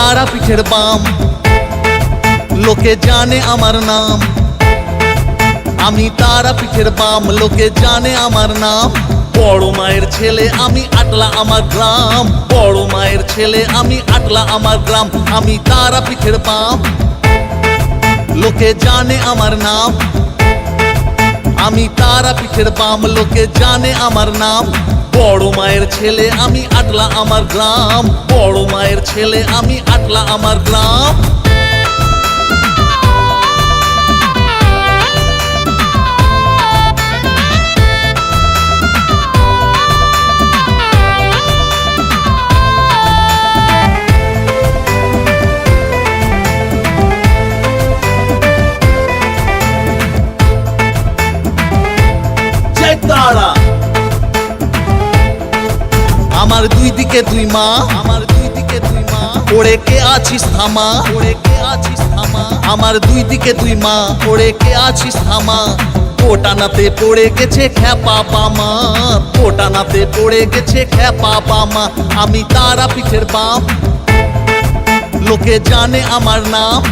পিঠের বাম। লোকে জানে আমার নাম। আমি তারা পিঠের বাম, লোকে জানে আমার নাম। বড় মায়ের ছেলে, আমি আটলা আমার গ্রাম। বড় মায়ের ছেলে, আমি আটলা আমার গ্রাম। আমি তারা পিঠের বাম। লোকে জানে আমার নাম। আমি তারা পিঠের বাম, লোকে জানে আমার নাম। বড় মায়ের ছেলে, আমি আটলা আমার গ্রাম। বড় মায়ের ছেলে আমি আটলা আমার গ্রাম। আমার দুই দিকে দুই মা। আমার ওরে কে আছিস থামা? ওরে কে আছিস থামা? আমার দুই দিকে দুই মা। ওরে কে আছিস থামা? পোটানাতে পড়ে গেছে খ্যাপা বামা। পোটানাতে পড়ে গেছে খ্যাপা বামা। আমি তারা পিঠের বাপ লোকে জানে আমার নাম।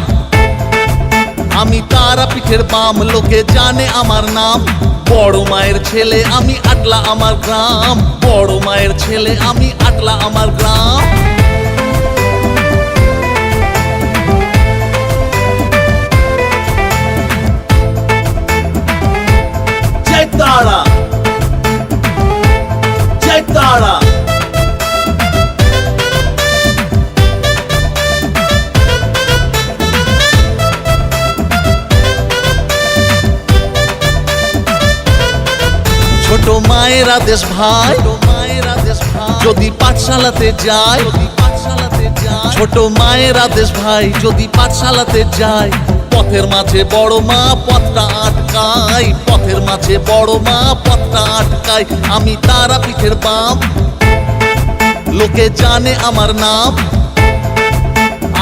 আমি তারা পিঠের বাম। লোকে জানে আমার নাম। বড় মায়ের ছেলে, আমি আটলা আমার গ্রাম। বড় মায়ের ছেলে, আমি আটলা আমার গ্রাম। মায়ের আদেশ ভাই মায়ের আদেশ ভাই। যদি পাঠশালাতে যায় যদি পাঠশালাতে যায় ছোট মায়ের আদেশ ভাই যদি পাঠশালাতে যায় পথের মাঝে বড় মা পথটা আটকায় পথের মাঝে বড় মা পথটা আটকায় আমি তারা পিঠের বাম। লোকে জানে আমার নাম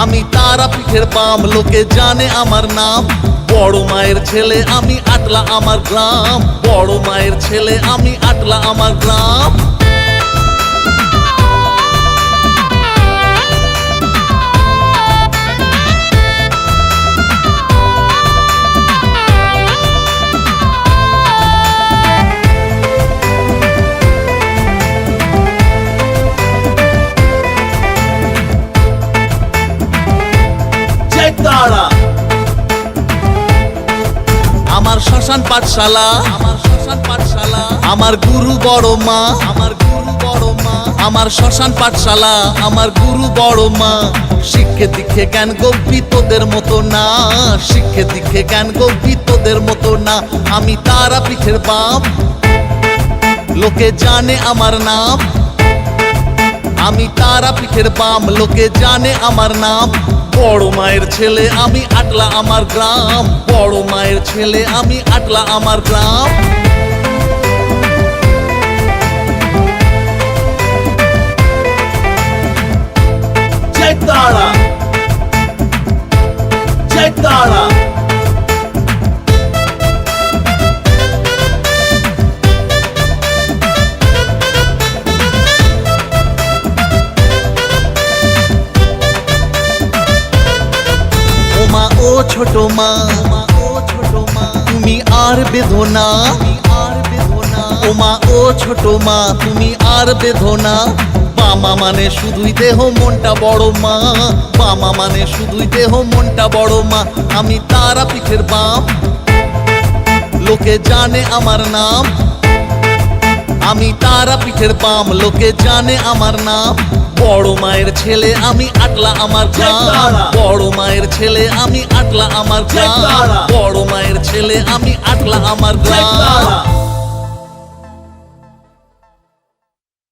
আমি তারা পিঠের বাম, লোকে জানে আমার নাম। বড় মায়ের ছেলে, আমি আটলা আমার গ্রাম। বড় মায়ের ছেলে, আমি আটলা আমার গ্রাম। তারা আমার শ্মশান পাঠশালা। আমার শ্মশান পাঠশালা আমার গুরু বড় মা। আমার গুরু বড় মা আমার শ্মশান পাঠশালা। আমার গুরু বড় মা। শিক্ষে দীক্ষে জ্ঞান গভীর তোদের মতো না। শিক্ষে দীক্ষে জ্ঞান গভীর তোদের মতো না। আমি তারা পিঠের বাপ। লোকে জানে আমার নাম। আমি তারা পিঠের বাম লোকে জানে আমার নাম। বড় মায়ের ছেলে, আমি আটলা আমার গ্রাম। বড় মায়ের ছেলে, আমি আটলা আমার গ্রাম। জয় তারা। তারা। ছোট মা, ও ছোট মা, তুমি আর বেদনা আর বেদনা ওমা, ও ছোট মা, তুমি আর বেদনা বামা মানে শুধুই দেহ, মনটা বড় মা। বামা মানে শুধুই দেহ, মনটা বড় মা। আমি তারা পিঠের বাপ। লোকে জানে আমার নাম। আমি তারা পিঠের বাম লোকে জানে আমার নাম। বড় মায়ের ছেলে আমি আটলা আমার গান বড় মায়ের ছেলে আমি আটলা আমার গান বড় মায়ের ছেলে আমি আটলা আমার গ্রাম